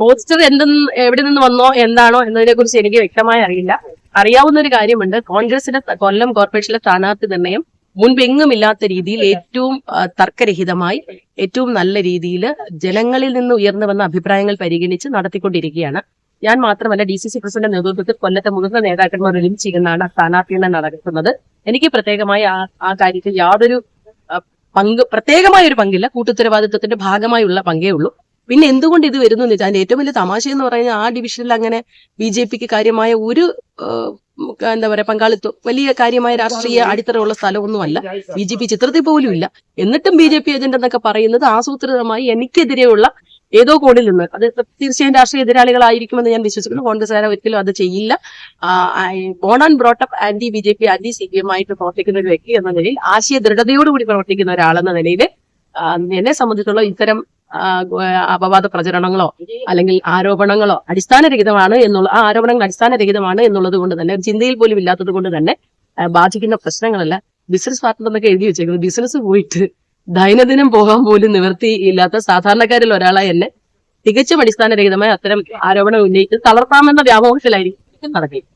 Poster എന്തെന്ന് എവിടെ നിന്ന് വന്നോ എന്താണോ എന്നതിനെ കുറിച്ച് എനിക്ക് വ്യക്തമായി അറിയില്ല. അറിയാവുന്ന ഒരു കാര്യമുണ്ട്. കോൺഗ്രസിന്റെ കൊല്ലം കോർപ്പറേഷനിലെ സ്ഥാനാർത്ഥി നിർണയം മുൻപെങ്ങുമില്ലാത്ത രീതിയിൽ ഏറ്റവും തർക്കരഹിതമായി ഏറ്റവും നല്ല രീതിയിൽ ജനങ്ങളിൽ നിന്ന് ഉയർന്നു വന്ന അഭിപ്രായങ്ങൾ പരിഗണിച്ച് നടത്തിക്കൊണ്ടിരിക്കുകയാണ്. ഞാൻ മാത്രമല്ല ഡി സി സി പ്രസിഡന്റ് നേതൃത്വത്തിൽ കൊല്ലത്തെ മുതിർന്ന നേതാക്കന്മാർ ഒരുമിച്ചിരുന്നാണ് ആ സ്ഥാനാർത്ഥിയെ നടക്കുന്നത്. എനിക്ക് പ്രത്യേകമായി ആ ആ കാര്യത്തിൽ യാതൊരു പങ്ക് പ്രത്യേകമായ ഒരു പങ്കില്ല. കൂട്ടുത്തരവാദിത്വത്തിന്റെ ഭാഗമായുള്ള പങ്കേ ഉള്ളൂ. പിന്നെ എന്തുകൊണ്ട് ഇത് വരുന്നു എന്ന് വെച്ചാൽ അതിന്റെ ഏറ്റവും വലിയ തമാശ എന്ന് പറയുന്നത് ആ ഡിവിഷനിൽ അങ്ങനെ ബി ജെ പിക്ക് കാര്യമായ ഒരു എന്താ പറയാ പങ്കാളിത്തം വലിയ കാര്യമായ രാഷ്ട്രീയ അടിത്തറയുള്ള സ്ഥലമൊന്നുമല്ല. ബി ജെ പി ചിത്രത്തിൽ പോലും ഇല്ല എന്നിട്ടും ബി ജെ പി ഏജന്റ് എന്നൊക്കെ പറയുന്നത് ആസൂത്രിതമായി എനിക്കെതിരെയുള്ള ഏതോ കോണിൽ നിന്ന് അത് തീർച്ചയായും രാഷ്ട്രീയ എതിരാളികളായിരിക്കുമെന്ന് ഞാൻ വിശ്വസിക്കുന്നു. കോൺഗ്രസ്സുകാരെ ഒരിക്കലും അത് ചെയ്യില്ല. Born and brought up anti B J P anti C P M ആയിട്ട് പ്രവർത്തിക്കുന്ന ഒരു വ്യക്തി എന്ന നിലയിൽ ആശയ ദൃഢതയോടുകൂടി പ്രവർത്തിക്കുന്ന ഒരാളെന്ന നിലയിൽ എന്നെ സംബന്ധിച്ചുള്ള ഇത്തരം അപവാദ പ്രചരണങ്ങളോ അല്ലെങ്കിൽ ആരോപണങ്ങളോ അടിസ്ഥാനരഹിതമാണ് എന്നുള്ള ആ ആരോപണങ്ങൾ അടിസ്ഥാനരഹിതമാണ് എന്നുള്ളത് കൊണ്ട് തന്നെ ചിന്തയിൽ പോലും ഇല്ലാത്തത് കൊണ്ട് തന്നെ ബാധിക്കുന്ന പ്രശ്നങ്ങളല്ല. ബിസിനസ് പാർട്ട്ണർ എന്നൊക്കെ എഴുതി വെച്ചേക്കുന്നത് ബിസിനസ് പോയിട്ട് ദൈനംദിനം പോകാൻ പോലും നിവർത്തി ഇല്ലാത്ത സാധാരണക്കാരിൽ ഒരാളായി എന്നെ തികച്ചും അടിസ്ഥാനരഹിതമായ അത്തരം ആരോപണം ഉന്നയിച്ച് തളർത്താമെന്ന വ്യാമോഹത്തിലായിരിക്കും നടക്കുകയും